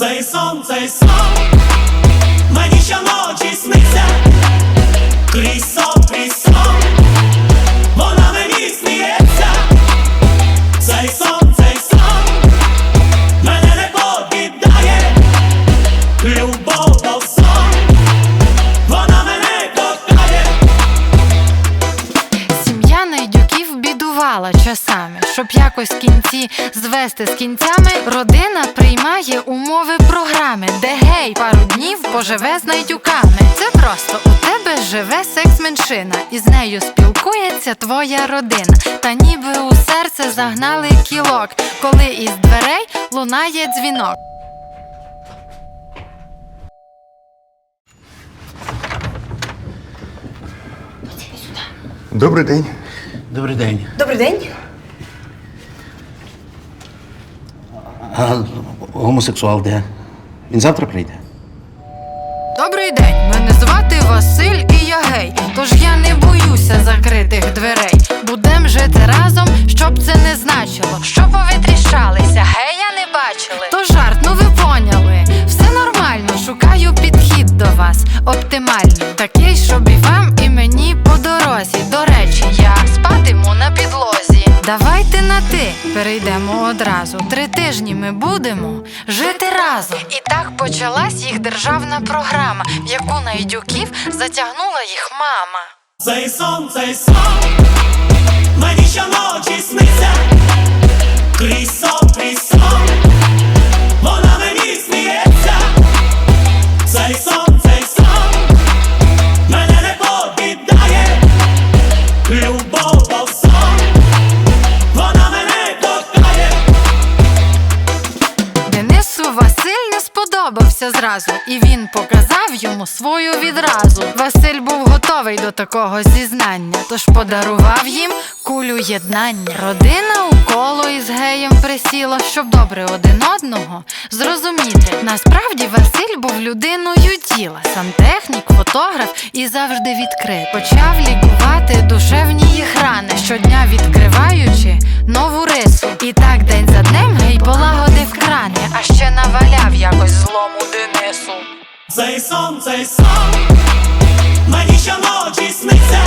Цей сон, цей сон, мені щоночі сниться, крізь сон, крізь сон, вона мені сміється, цей сон, цей сон, мене не покидає, любов до сон, вона мене кохає. Сім'я найдюків бідувала часами, щоб якось кінці звести з кінцями. Родина приймає умови програми, де гей пару днів поживе з найдюками. Це просто у тебе живе секс-меншина, і з нею спілкується твоя родина. Та ніби у серце загнали кілок, коли із дверей лунає дзвінок. Добрий день. Добрий день. Добрий день. Гомосексуал де? Він завтра прийде? Добрий день, мене звати Василь і я гей. Тож я не боюся закритих дверей. Будем жити разом, щоб це не значило. Що повітрішалися, гея не бачили. То жарт, ну ви поняли. Все нормально, шукаю підхід до вас. Оптимальний. Перейдемо одразу. Три тижні ми будемо жити разом. І так почалась їх державна програма, в яку найдюків затягнула їх мама. Цей сон, цей сон, мені щоночі сниться, крізь крізь сподобався зразу, і він показав йому свою відразу. Василь був готовий до такого зізнання, тож подарував їм кулю єднання. Родина у коло із геєм присіла, щоб добре один одного зрозуміти. Насправді Василь був людиною діла, сантехнік, фотограф і завжди відкрит. Почав лікувати душевні їх рани, щодня відкриваючи нову рису. І так наваляв якось злому Денису. Цей сон, цей сон, мені щоночі сниться,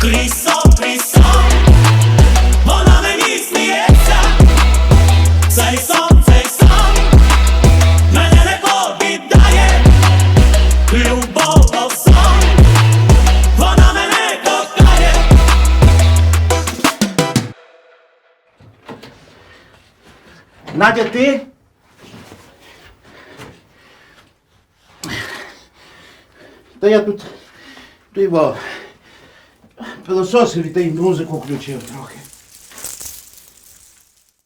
крізь сон, крізь сон, вона мені сміється, цей сон, цей сон, мене не покидає, любов до сон, вона мене кохає. Надя, ти? Та я тут. Його пилососив і та й музику включив трохи.